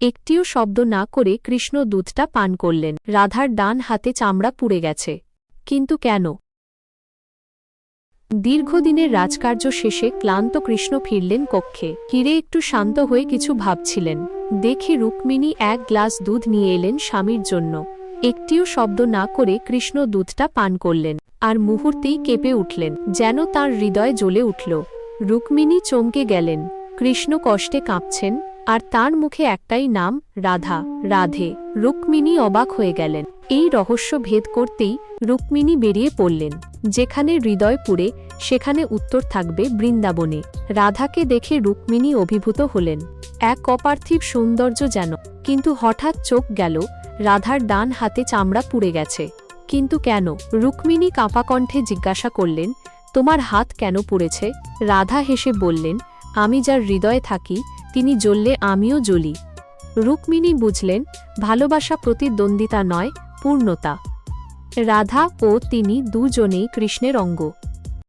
একটিও শব্দ না করে কৃষ্ণ দুধটা পান করলেন। রাধার ডান হাতে চামড়া পুড়ে গেছে। কিন্তু কেন? দীর্ঘদিনের রাজকার্য শেষে ক্লান্ত কৃষ্ণ ফিরলেন কক্ষে। কিরে একটু শান্ত হয়ে কিছু ভাবছিলেন। দেখে রুক্মিণী এক গ্লাস দুধ নিয়ে এলেন স্বামীর জন্য। একটিও শব্দ না করে কৃষ্ণ দুধটা পান করলেন। আর মুহূর্তেই কেঁপে উঠলেন, যেন তার হৃদয় জ্বলে উঠল। রুক্মিণী চমকে গেলেন। কৃষ্ণ কষ্টে কাঁপছেন। আর তার মুখে একটাই নাম, রাধা। রাধে। রুক্মিণী অবাক হয়ে গেলেন। এই রহস্য ভেদ করতেই রুক্মিণী বেরিয়ে পড়লেন। যেখানে হৃদয় পুড়ে সেখানে উত্তর থাকবে বৃন্দাবনে। রাধাকে দেখে রুক্মিণী অভিভূত হলেন। এক অপার্থিব সৌন্দর্য যেন। কিন্তু হঠাৎ চোখ গেল, রাধার ডান হাতে চামড়া পুড়ে গেছে। কিন্তু কেন? রুক্মিণী কাঁপা কণ্ঠে জিজ্ঞাসা করলেন, তোমার হাত কেন পুড়েছে? রাধা হেসে বললেন, আমি যার হৃদয়ে থাকি তিনি জ্বললে আমিও জ্বলি। রুক্মিণী বুঝলেন, ভালোবাসা প্রতিদ্বন্দ্বিতা নয়, পূর্ণতা। রাধা ও তিনি দুজনেই কৃষ্ণের অঙ্গ।